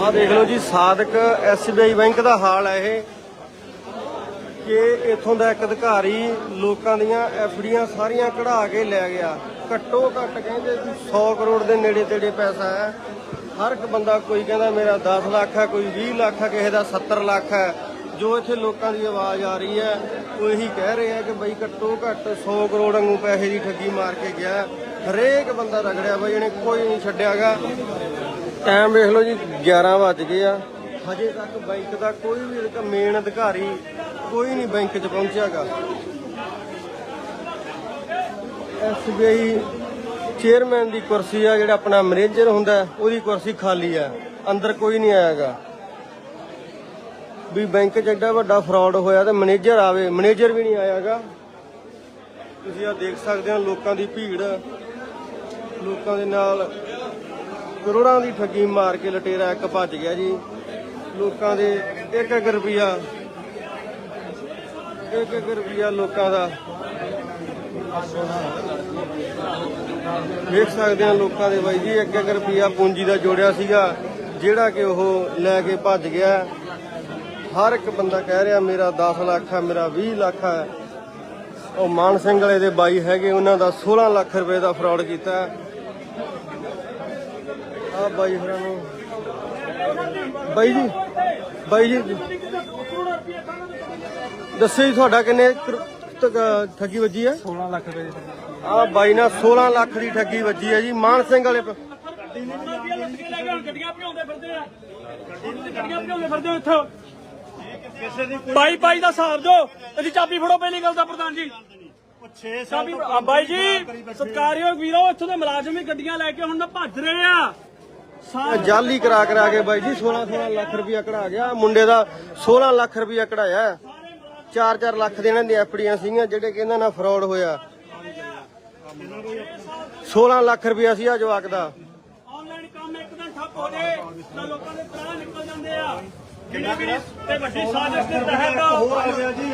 ਆਹ ਦੇਖ ਲਓ ਜੀ ਸਾਦਕ ਐਸਬੀਆਈ ਬੈਂਕ ਦਾ ਹਾਲ ਹੈ ਇਹ, ਕਿ ਇਥੋਂ ਦਾ ਇੱਕ ਅਧਿਕਾਰੀ ਲੋਕਾਂ ਦੀਆਂ ਐਫਡੀਆਂ ਸਾਰੀਆਂ ਕਢਾ ਕੇ ਲੈ ਗਿਆ। ਘੱਟੋ ਘੱਟ ਕਹਿੰਦੇ ਵੀ 100 ਕਰੋੜ ਦੇ ਨੇੜੇ ਤੇੜੇ ਪੈਸਾ ਹੈ। ਹਰ ਇੱਕ ਬੰਦਾ ਕੋਈ ਕਹਿੰਦਾ ਮੇਰਾ 10 ਲੱਖ ਹੈ, ਕੋਈ 20 ਲੱਖ ਹੈ, ਕਿਸੇ ਦਾ 70 ਲੱਖ ਹੈ। ਜੋ ਇੱਥੇ ਲੋਕਾਂ ਦੀ ਆਵਾਜ਼ ਆ ਰਹੀ ਹੈ, ਉਹ ਇਹੀ ਕਹਿ ਰਹੇ ਆ ਕਿ ਬਈ ਘੱਟੋ ਘੱਟ 100 ਕਰੋੜ ਵਾਂਗੂ ਪੈਸੇ ਦੀ ਠੱਗੀ ਮਾਰ ਕੇ ਗਿਆ। ਹਰੇਕ ਬੰਦਾ ਰਗੜਿਆ ਬਈ ਇਹਨੇ ਕੋਈ ਨਹੀਂ ਛੱਡਿਆਗਾ। ਟਾਈਮ ਵੇਖ ਲਓ ਜੀ 11 ਵੱਜ ਗਏ ਆ। ਹਜੇ ਤੱਕ ਬੈਂਕ ਦਾ ਕੋਈ ਵੀ ਮੇਨ ਅਧਿਕਾਰੀ ਕੋਈ ਨਹੀਂ ਬੈਂਕ 'ਚ ਪਹੁੰਚਿਆਗਾ ਐਸਬੀਆਈ ਚੇਅਰਮੈਨ ਦੀ ਕੁਰਸੀ ਆ, ਜਿਹੜਾ ਆਪਣਾ ਮੈਨੇਜਰ ਹੁੰਦਾ ਉਹਦੀ ਕੁਰਸੀ ਖਾਲੀ ਆ। ਅੰਦਰ ਕੋਈ ਨਹੀਂ ਆਇਆਗਾ ਵੀ ਬੈਂਕ 'ਚ ਐਡਾ ਵੱਡਾ ਫਰਾਡ ਹੋਇਆ ਤੇ ਮੈਨੇਜਰ ਆਵੇ ਮੈਨੇਜਰ ਵੀ ਨਹੀਂ ਆਇਆਗਾ ਤੁਸੀਂ ਆ ਦੇਖ ਸਕਦੇ ਹੋ ਲੋਕਾਂ ਦੀ ਭੀੜ, ਲੋਕਾਂ ਦੇ ਨਾਲ ਕਰੋੜਾਂ ਦੀ ਠੱਗੀ ਮਾਰ ਕੇ ਲਟੇਰਾ ਇੱਕ ਭੱਜ ਗਿਆ ਜੀ। ਲੋਕਾਂ ਦੇ 1-1 ਰੁਪਿਆ 1-1 ਰੁਪਿਆ ਲੋਕਾਂ ਦਾ। ਵੇਖ ਸਕਦੇ ਆ ਲੋਕਾਂ ਦੇ ਬਾਈ ਜੀ 1-1 ਰੁਪਿਆ ਪੂੰਜੀ ਦਾ ਜੋੜਿਆ ਸੀਗਾ, ਜਿਹੜਾ ਕਿ ਉਹ ਲੈ ਕੇ ਭੱਜ ਗਿਆ। ਹਰ ਇੱਕ ਬੰਦਾ ਕਹਿ ਰਿਹਾ, ਮੇਰਾ 10 ਲੱਖ ਹੈ, ਮੇਰਾ 20 ਲੱਖ ਹੈ। ਉਹ ਮਾਨ ਸਿੰਘ ਵਾਲੇ ਦੇ ਬਾਈ ਹੈਗੇ, ਉਹਨਾਂ ਦਾ 16 ਲੱਖ ਰੁਪਏ ਦਾ ਫਰਾਡ ਕੀਤਾ। ਆ ਬਾਈ ਹੋਰਾਂ ਨੂੰ। ਬਾਈ ਜੀ ਬਾਈ ਜੀ। ਦੱਸੋ ਜੀ ਤੁਹਾਡਾ ਕਿੰਨੇ ਠੱਗੀ ਵੱਜੀ ਹੈ? 16 ਲੱਖ ਰੁਪਏ ਦੀ ਆ ਬਾਈ ਨਾਲ 16 ਲੱਖ ਦੀ ਠੱਗੀ ਵੱਜੀ ਹੈ ਜੀ। ਮਾਨ ਸਿੰਘ ਵਾਲੇ ਪ- ਗੱਡੀਆਂ ਭਿਉਂਦੇ ਫਿਰਦੇ ਆ ਗੱਡੀਆਂ ਭਿਉਂਦੇ ਫਿਰਦੇ ਹੋ ਇੱਥੋਂ ਬਾਈ ਬਾਈ ਦਾ ਹਿਸਾਬ ਜੋ ਇਹਦੀ ਚਾਬੀ ਫੜੋ ਪਹਿਲੀ ਗੱਲ ਦਾ ਪ੍ਰਧਾਨ ਜੀ। ਚਾਬੀ ਬਾਈ ਜੀ ਸਤਕਾਰਿਓ ਵੀਰੋ ਇੱਥੋਂ ਦੇ ਮੁਲਾਜ਼ਮ ਵੀ ਗੱਡੀਆਂ ਲੈ ਕੇ ਹੁਣ ਨਾ ਭੱਜ ਰਹੇ ਆ। ਜਾਲੀ ਕਰਾ ਕਰਾ ਕੇ ਬਾਈ ਜੀ 16 16 ਲੱਖ ਰੁਪਇਆ ਕਢਾ ਗਿਆ। ਮੁੰਡੇ ਦਾ 16 ਲੱਖ ਰੁਪਇਆ ਕਢਾਇਆ। 4-4 ਲੱਖ ਦੇ ਇਹਨਾਂ ਦੀਆਂ ਐਫਡੀਆਂ ਸੀਗੀਆਂ ਜਿਹੜੇ ਕਿ ਇਹਨਾਂ ਨਾਲ ਫਰਾਡ ਹੋਇਆ। 16 ਲੱਖ ਰੁਪਇਆ ਸੀ ਆ ਜਵਾਕ ਦਾ। ਆਨਲਾਈਨ ਕੰਮ ਇੱਕ ਦਿਨ ਠੱਪ ਹੋ ਜੇ ਤਾਂ ਲੋਕਾਂ ਦੇ ਪ੍ਰਾਣ ਨਿਕਲ ਜਾਂਦੇ ਆ। ਕਿੰਨੀ ਵੀ ਤੇ ਵੱਡੀ ਸਾਜ਼ਿਸ਼ ਦੇ ਤਹਿਤ ਹੋਰ ਆ ਗਿਆ ਜੀ।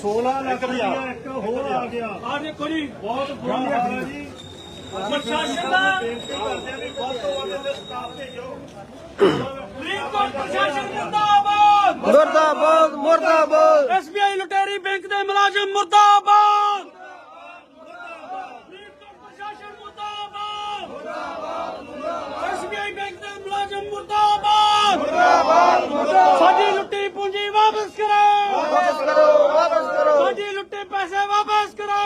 16 ਲੱਖ ਰੁਪਇਆ। ਇੱਕ ਹੋਰ ਆ ਗਿਆ। ਆ ਦੇਖੋ ਜੀ ਬਹੁਤ ਬੁਰਾ ਹਾਲ ਹੈ ਜੀ। ਪ੍ਰਸ਼ਾਸਨ ਦਾ ਫਰੀਦਕੋਟ ਪ੍ਰਸ਼ਾਸਨ ਮੁਰਦਾਬਾਦ। ਮੁਰਦਾਬਾਦ ਮੁਰਦਾਬਾਦ। ਐਸਬੀਆਈ ਲੁਟੇਰੀ ਬੈਂਕ ਦੇ ਮੁਲਾਜ਼ਮ ਮੁਰਦਾਬਾਦ ਫਰੀਦਕੋਟ ਪ੍ਰਸ਼ਾਸਨ ਮੁਰਦਾਬਾਦ ਐਸਬੀਆਈ ਬੈਂਕ ਦੇ ਮੁਲਾਜ਼ਮ ਮੁਰਦਾਬਾਦ ਮੁਰਦਾਬਾਦ ਸਾਡੀ ਲੁੱਟੀ ਪੂੰਜੀ ਵਾਪਸ ਕਰੋ ਵਾਪਸ ਕਰੋ ਵਾਪਸ ਕਰੋ ਸਾਡੀ ਲੁੱਟੇ ਪੈਸੇ ਵਾਪਸ ਕਰੋ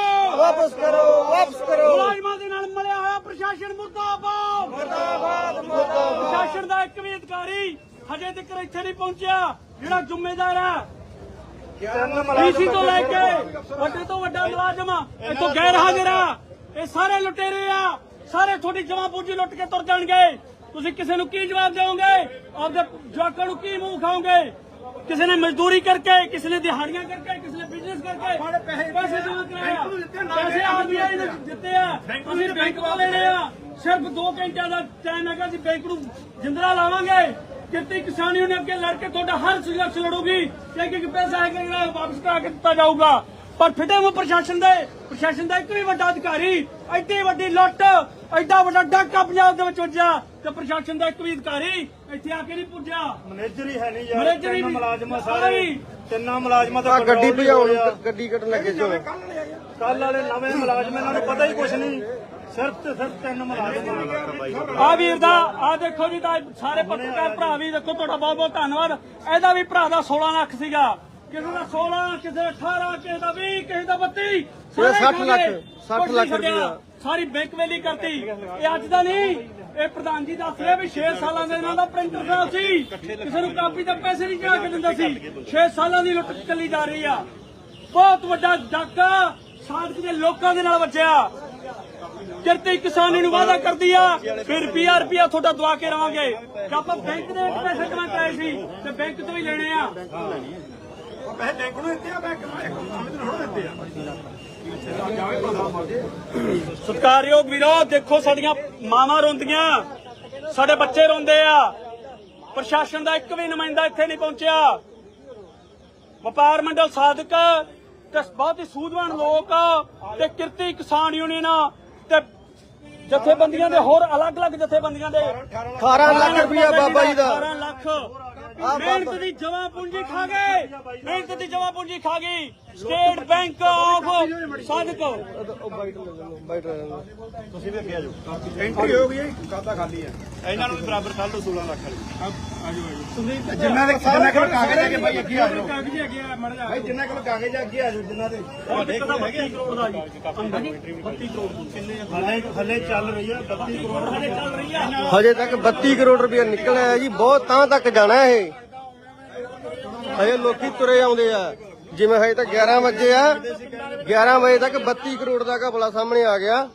ਵਾਪਸ ਕਰੋ ਵਾਪਸ ਕਰੋ। ਮੁਲਾਜ਼ਮਾਂ ਦੇ ਨਾਲ ਮਲਿਆ ਹੋਇਆ ਪ੍ਰਸ਼ਾਸਨ ਮੁਰਦਾਬਾਦ। ਮੁਰਦਾਬਾਦ ਪ੍ਰਸ਼ਾਸਨ ਦਾ ਇੱਕ ਵੀ ਅਧਿਕਾਰੀ ਹਜੇ ਤੱਕ ਇੱਥੇ ਨਹੀਂ ਪਹੁੰਚਿਆ ਜਿਹੜਾ ਜ਼ਿੰਮੇਦਾਰ ਹੈ। ਡੀਸੀ ਤੋਂ ਲੈ ਕੇ ਵੱਡੇ ਤੋਂ ਵੱਡਾ ਮੁਲਾਜ਼ਮ ਇੱਥੋਂ ਗੈਰ ਹਾਜ਼ਰ ਆ। ਇਹ ਸਾਰੇ ਲੁਟੇਰੇ ਆ। ਸਾਰੇ ਤੁਹਾਡੀ ਜਮਾ ਪੂੰਜੀ ਲੁੱਟ ਕੇ ਤੁਰ ਜਾਣਗੇ। ਤੁਸੀਂ ਕਿਸੇ ਨੂੰ ਕੀ ਜਵਾਬ ਦੇਵੋਗੇ ਆਪਦੇ ਜਵਾਕਾਂ ਨੂੰ ਕੀ ਮੂੰਹ ਖਾਓਗੇ? ਕਿਸੇ ਨੇ ਮਜ਼ਦੂਰੀ ਕਰਕੇ ਕਿਸੇ ਨੇ ਦਿਹਾੜੀਆਂ ਕਰਕੇ ਕਿਸੇ ਨੇ ਬਿਜ਼ਨਸ ਕਰਕੇ ਪੈਸੇ ਜਮਾ ਕਰਾਇਆ ਪੈਸੇ ਆਰਬੀਆਈ ਨੇ ਦਿੱਤੇ ਆ। ਤੁਸੀਂ ਬੈਂਕ ਤੋਂ ਲੈਣੇ ਆ। ਸਿਰਫ 2 ਘੰਟਿਆਂ ਦਾ ਟਾਈਮ ਹੈਗਾ ਅਸੀਂ ਬੈਂਕ ਨੂੰ ਜਿੰਦਰਾ ਲਾਵਾਂਗੇ। ਕਿਤੇ ਕਿਸਾਨੀ ਨੇ ਅੱਗੇ ਲੜ ਕੇ ਤੁਹਾਡਾ ਹਰ ਸੰਘਰਸ਼ ਲੜੂਗੀ। ਕਿ ਕਿ ਪੈਸਾ ਹੈਗਾ ਜਿਹੜਾ ਵਾਪਸ ਕਰਾ ਕੇ ਦਿੱਤਾ ਜਾਊਗਾ। ਪਰ ਫਿੱਟੇ ਮੂੰਹ ਪ੍ਰਸ਼ਾਸਨ ਦੇ ਪ੍ਰਸ਼ਾਸਨ ਦਾ ਇੱਕ ਵੀ ਵੱਡਾ ਅਧਿਕਾਰੀ ਐਡੀ ਵੱਡੀ ਲੁੱਟ ਐਡਾ ਵੱਡਾ ਡਾਕਾ ਪੰਜਾਬ ਦੇ ਵਿੱਚ ਵੱਜਿਆ। ਤੇ ਪ੍ਰਸ਼ਾਸਨ ਦਾ ਇੱਕ ਵੀ ਅਧਿਕਾਰੀ ਇੱਥੇ ਆ ਕੇ ਨਹੀਂ ਪੁੱਜਿਆ ਮੈਨੇਜਰ ਹੀ ਹੈ ਨਹੀਂ ਯਾਰ ਮੈਨੇਜਰ ਹੀ ਤਿੰਨ ਨਹੀਂ। ਮੁਲਾਜ਼ਮ ਆ ਸਾਰੇ। ਤਿੰਨਾਂ ਮੁਲਾਜ਼ਮਾਂ ਦਾ ਗੱਡੀ ਭਜਾਉਣ ਗੱਡੀ ਕੱਢਣ ਲੱਗੇ ਜੋ ਕੱਲ ਵਾਲੇ ਨਵੇਂ ਮੁਲਾਜ਼ਮ ਇਹਨਾਂ ਨੂੰ ਪਤਾ ਹੀ ਕੁਛ ਨਹੀਂ ਸਿਰਫ ਤੇ ਸਿਰਫ ਤਿੰਨ ਮੁਲਾਜ਼ਮ ਆ ਆ ਵੀਰ ਦਾ ਆ ਦੇਖੋ ਜੀ ਤਾਂ ਸਾਰੇ ਪੱਤਰਕਾਰ ਭਰਾ ਵੀ ਦੇਖੋ ਤੁਹਾਡਾ ਬਹੁਤ ਬਹੁਤ ਧੰਨਵਾਦ ਇਹਦਾ ਵੀ ਭਰਾ ਦਾ 16 ਲੱਖ ਸੀਗਾ ਕਿਸੇ ਦਾ 16 ਕਿਸੇ ਦਾ 18 ਕਿਸੇ ਦਾ 20 ਕਿਸੇ ਦਾ 32 ਸਾਰੇ 60 ਖਾ ਲੱਖ, ਗਏ। 60 ਕੁਛ ਨਹੀਂ ਲੱਖ। ਰੁਪਇਆ। ਸਾਰੀ ਬੈਂਕ ਵੇਲੀ ਕਰਤੀ ਇਹ ਅੱਜ ਦਾ ਨਹੀਂ ਇਹ ਪ੍ਰਧਾਨ ਜੀ ਦੱਸ ਰਹੇ ਵੀ 6 ਸਾਲਾਂ ਦੇ ਇਹਨਾਂ ਦਾ ਪ੍ਰਿੰਟਰ ਸਾਹਿਬ ਸੀ। ਕਿਸੇ ਨੂੰ ਕਾਪੀ ਦਾ ਪੈਸੇ ਨਹੀਂ ਜਾ ਕੇ ਦਿੰਦਾ ਸੀ। 6 ਸਾਲਾਂ ਦੀ ਲੁੱਟ ਚੱਲੀ ਜਾ ਰਹੀ ਆ। ਬਹੁਤ ਵੱਡਾ ਡਾਕਾ ਸਾਧਕ ਦੇ ਲੋਕਾਂ ਦੇ ਨਾਲ ਵੱਜਿਆ। ਕਿਰਤੀ ਕਿਸਾਨੀ ਨੂੰ ਵਾਅਦਾ ਕਰਦੀ ਆ, ਫਿਰ ਰੁਪਿਆ ਰੁਪਿਆ ਤੁਹਾਡਾ ਦਵਾ ਕੇ ਰਵਾਂਗੇ। ਆਪਾਂ ਬੈਂਕ ਦੇ ਪੈਸੇ ਜਮ੍ਹਾਂ ਸੀ, ਤੇ ਬੈਂਕ ਤੋਂ ਹੀ ਲੈਣੇ ਆ। ਪੈਸੇ ਬੈਂਕ ਨੂੰ ਦਿੱਤੇ ਆ ਬੈਂਕ ਨੂੰ ਥੋੜਾ ਦਿੱਤੇ ਆ। ਸਤਿਕਾਰਯੋਗ ਵੀਰੋ ਦੇਖੋ ਸਾਡੀਆਂ ਮਾਵਾਂ ਰੋਂਦੀਆਂ ਸਾਡੇ ਬੱਚੇ ਰੋਂਦੇ ਆ। ਪ੍ਰਸ਼ਾਸਨ ਦਾ ਇੱਕ ਵੀ ਨੁਮਾਇੰਦਾ ਇੱਥੇ ਨਹੀਂ ਪਹੁੰਚਿਆ। ਵਪਾਰ ਮੰਡਲ ਸਾਧਕ ਤੇ ਬਹੁਤ ਹੀ ਸੂਝਵਾਨ ਲੋਕ ਤੇ ਕਿਰਤੀ ਕਿਸਾਨ ਯੂਨੀਅਨ ਤੇ ਜਥੇਬੰਦੀਆਂ ਦੇ ਹੋਰ ਅਲੱਗ-ਅਲੱਗ ਜਥੇਬੰਦੀਆਂ ਦੇ 18 ਲੱਖ ਰੁਪਇਆ ਬਾਬਾ ਜੀ ਦਾ। 18 ਲੱਖ ਮਿਹਨਤ ਦੀ ਜਮਾ ਪੂੰਜੀ ਖਾ ਗਏ। ਮਿਹਨਤ ਦੀ ਜਮਾ ਪੂੰਜੀ ਖਾ ਗਈ। ਸਟੇਟ ਬੈਂਕ ਆਫ ਸਾਧਕ ਉਹ ਬਾਈਟ ਲੈ ਲੈਂਦੇ ਬਾਈਟ ਲੈ ਲੈਂਦੇ ਤੁਸੀਂ ਵੀ ਅੱਗੇ ਆ ਜਾਓ। ਐਂਟਰੀ ਹੋ ਗਈ ਹੈ ਖਾਤਾ ਖਾਲੀ ਹੈ? ਇਹਨਾਂ ਨੂੰ ਵੀ ਬਰਾਬਰ ਕੱਢ ਲਓ 16 ਲੱਖ ਵਾਲੀ। ਜਿੰਨਾ ਦੇ ਜਿੰਨਾ ਕੋਲ ਕਾਗਜ਼ ਹੈਗੇ ਭਾਈ ਅੱਗੇ ਆ ਜਾਓ। ਕਾਗਜ਼ ਹੈਗੇ ਆ ਮੜ ਜਾ ਭਾਈ ਜਿੰਨਾ ਕੋਲ ਕਾਗਜ਼ ਹੈ, ਅੱਗੇ ਆ ਜਾਓ ਜਿੰਨਾ ਦੇ ਤੁਹਾਡੇ ਕੋਲ ਹੈਗੇ ਕਰੋੜ ਦਾ ਜੀ। 32 ਕਰੋੜ ਕਿੰਨੇ ਹਲੇ ਹਲੇ ਚੱਲ ਰਹੀ ਹੈ 32 ਕਰੋੜ ਹਲੇ ਚੱਲ ਰਹੀ ਆ। ਹਜੇ ਤੱਕ 32 ਕਰੋੜ ਰੁਪਇਆ ਨਿਕਲਿਆ ਹੈ ਜੀ ਬਹੁਤ ਤਾਂ ਤੱਕ ਜਾਣਾ ਇਹ। ਹਜੇ ਲੋਕੀ ਤੁਰੇ ਆਉਂਦੇ ਆ। ਜਿਵੇਂ ਹਜੇ ਤਾਂ 11 ਵਜੇ ਆ 11 ਵਜੇ ਤੱਕ 32 ਕਰੋੜ ਦਾ ਘਪਲਾ ਸਾਹਮਣੇ ਆ ਗਿਆ। ਆ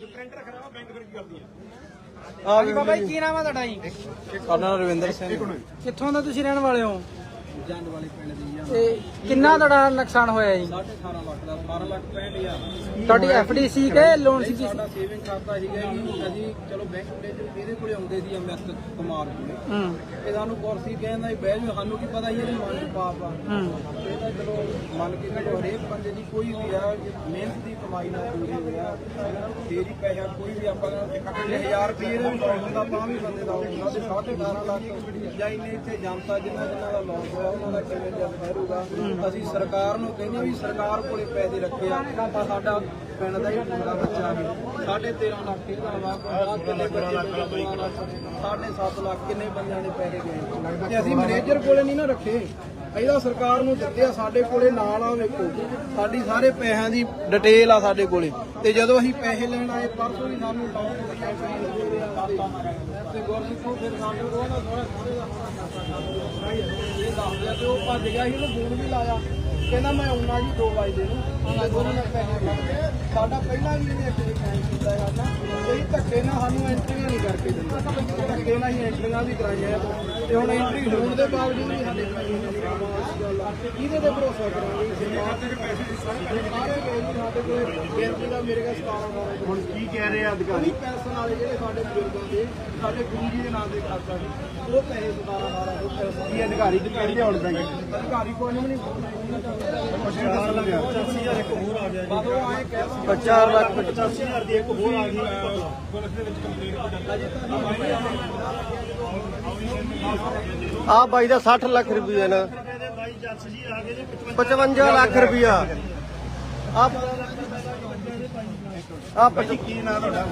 ਵੀ ਬਾਬਾ ਜੀ ਕੀ ਨਾਮ ਆ ਤੁਹਾਡਾ ਜੀ? ਸਾਡਾ ਰਵਿੰਦਰ ਸਿੰਘ ਕਿੱਥੋਂ ਦਾ ਤੁਸੀਂ ਰਹਿਣ ਵਾਲੇ ਹੋ? ਜੰਡ ਵਾਲੇ ਪਿੰਡ ਦੀ ਆ। ਤੇ ਕਿੰਨਾ ਤੁਹਾਡਾ ਨੁਕਸਾਨ ਹੋਇਆ ਜੀ? 18 ਲੱਖ ਦਾ 12 ਲੱਖ 65000 ਤੁਹਾਡੀ ਐਫਡੀ ਸੀ ਕਿ ਲੋਨ ਸੀ ਸਾਡਾ ਸੇਵਿੰਗ ਖਾਤਾ ਸੀਗਾ ਜੀ। ਅਸੀਂ ਚਲੋ ਬੈਂਕ ਦੇ ਇਹਦੇ ਕੋਲੇ ਆਉਂਦੇ ਸੀ ਅਮਿਤ ਕੁਮਾਰ ਕੋਲੇ ਹੂੰ। ਇਹ ਸਾਨੂੰ ਕੁਰਸੀ ਕਹਿੰਦਾ ਜੀ ਬਹਿ ਜਾਓ ਸਾਨੂੰ ਕੀ ਪਤਾ ਜੀ ਇਹਦੇ ਮਨ ਚ ਪਾਪ ਆ। ਹੂੰ। ਇਹ ਤਾਂ ਚਲੋ ਮੰਨ ਕੇ ਚਲੋ ਹਰੇਕ ਬੰਦੇ ਦੀ ਕੋਈ ਵੀ ਆ ਮਿਹਨਤ ਦੀ ਕਮਾਈ ਨਾਲ ਪੂਰੀ ਹੋਇਆ ਤੇਰੀ ਪੈਸਾ ਕੋਈ ਵੀ ਆਪਾਂ ਕਹਿੰਦੇ 1000 ਰੁਪਏ ਦਾ ਵੀ ਹੁੰਦਾ ਤਾਂ ਵੀ ਬੰਦੇ ਦਾ ਹੁੰਦਾ ਤੇ 18 ਲੱਖ ਜਾਂ ਇੰਨੇ ਇੱਥੇ ਜਨਤਾ ਜਿਨ੍ਹਾਂ ਜਿਨ੍ਹਾਂ ਦਾ ਲੋਸ ਹੋਇਆ ਉਹਨਾਂ ਦਾ ਕਿਵੇਂ ਜਦ ਠਹਿਰੂਗਾ? ਅਸੀਂ ਸਰਕਾਰ ਨੂੰ ਕਹਿੰਦੇ ਵੀ ਸਰਕਾਰ ਕੋਲੇ ਪੈਸੇ ਰੱਖੇ ਆ ਤਾਂ ਸਾਡਾ ਪਿੰਡ ਦਾ ਹੀ ਪੂਰਾ ਬੱਚਾ ਵੀ। ਸਾਢੇ 13 ਲੱਖ ਇਹਦਾ ਵਾ ਪੰਜਾਹ ਕਿੰਨੇ ਬੱਚੇ ਸਾਢੇ 7 ਲੱਖ ਕਿੰਨੇ ਬੰਦਿਆਂ ਦੇ ਪੈਸੇ ਗਏ ਤੇ ਅਸੀਂ ਮੈਨੇਜਰ ਕੋਲੇ ਨਹੀਂ ਨਾ ਰੱਖੇ। ਇਹਦਾ ਸਰਕਾਰ ਨੂੰ ਦਿੱਤੇ ਆ ਸਾਡੇ ਕੋਲੇ ਨਾਲ ਆ ਵੇਖੋ। ਸਾਡੀ ਸਾਰੇ ਪੈਸਿਆਂ ਦੀ ਡਿਟੇਲ ਆ ਸਾਡੇ ਕੋਲੇ। ਤੇ ਜਦੋਂ ਅਸੀਂ ਪੈਸੇ ਲੈਣ ਆਏ ਪਰਸੋਂ ਵੀ ਸਾਨੂੰ ਟੌਪ ਤੇ ਗੁਰਸਿੱਖੋ ਫਿਰ ਸਾਨੂੰ ਉਹਦਾ ਥੋੜਾ ਥੋੜਾ ਤੇ ਉਹ ਭੱਜ ਗਿਆ ਸੀ ਉਹਨੂੰ ਫੋਨ ਵੀ ਲਾਇਆ। ਕਹਿੰਦਾ ਮੈਂ ਆਉਣਾ ਜੀ 2 ਵਜੇ ਨੂੰ। ਸਾਡਾ ਪਹਿਲਾਂ ਵੀ ਇਹਨੇ ਕੀਤਾ ਨਾ ਕੋਈ ਧੱਕੇ ਨਾਲ ਸਾਨੂੰ ਐਂਟਰੀਆਂ ਨਹੀਂ ਕਰਕੇ ਦਿੰਦਾ। ਧੱਕੇ ਨਾਲ ਹੀ ਐਂਟਰੀਆਂ ਵੀ ਕਰਾਈਆਂ ਆ। ਤੇ ਹੁਣ ਐਂਟਰੀ ਹੋਣ ਦੇ ਬਾਵਜੂਦ ਵੀ ਸਾਡੇ ਪੈਸੇ ਨਹੀਂ ਕਮਾਉਂਦੇ ਕਿਹਦੇ ਤੇ ਭਰੋਸਾ ਕਰਾਂਗੇ? ਸਰਕਾਰ ਦੇ ਪੈਸੇ ਸਾਰੇ ਸਾਰੇ ਗਏ ਜੀ ਸਾਡੇ ਕੋਲ ਬੇਨਤੀ ਦਾ ਮੇਰੇ ਕੋਲ 17 ਦਾ ਹੁਣ ਕੀ ਕਹਿ ਰਹੇ ਆ ਅਧਿਕਾਰੀ? ਪੈਸੇ ਵਾਲੇ ਜਿਹੜੇ ਸਾਡੇ ਬਜ਼ੁਰਗਾਂ ਦੇ ਸਾਡੇ ਗੁਰੂ ਜੀ ਦੇ ਨਾਮ ਦੇ ਖਾਤਾ ਉਹ ਪੈਸੇ 17 12 ਉਹ ਪੈਸੇ ਕੀ ਅਧਿਕਾਰੀ ਕੀ ਕਹਿੰਦੇ ਹੁਣ ਤੱਕ ਅਧਿਕਾਰੀ ਕੋਈ ਨਹੀਂ ਚਾਰ ਲੱਖ 85000 ਇੱਕ ਹੋਰ ਆ ਗਿਆ ਜੀ। ਬਾਦੋਂ ਆਏ ਕਹਿ 4 ਲੱਖ 85000 ਦੀ ਇੱਕ ਹੋਰ ਆ ਗਈ ਆ ਬਾਈ ਦਾ 60 ਲੱਖ ਰੁਪਇਆ ਨਾ। ਕਹਿੰਦੇ ਬਾਈ ਜੱਸ ਜੀ ਆ ਗਏ ਜੀ। 55 ਲੱਖ ਰੁਪਇਆ ਆ ਆ ਕੀ ਨਾਂ ਤੁਹਾਡਾ?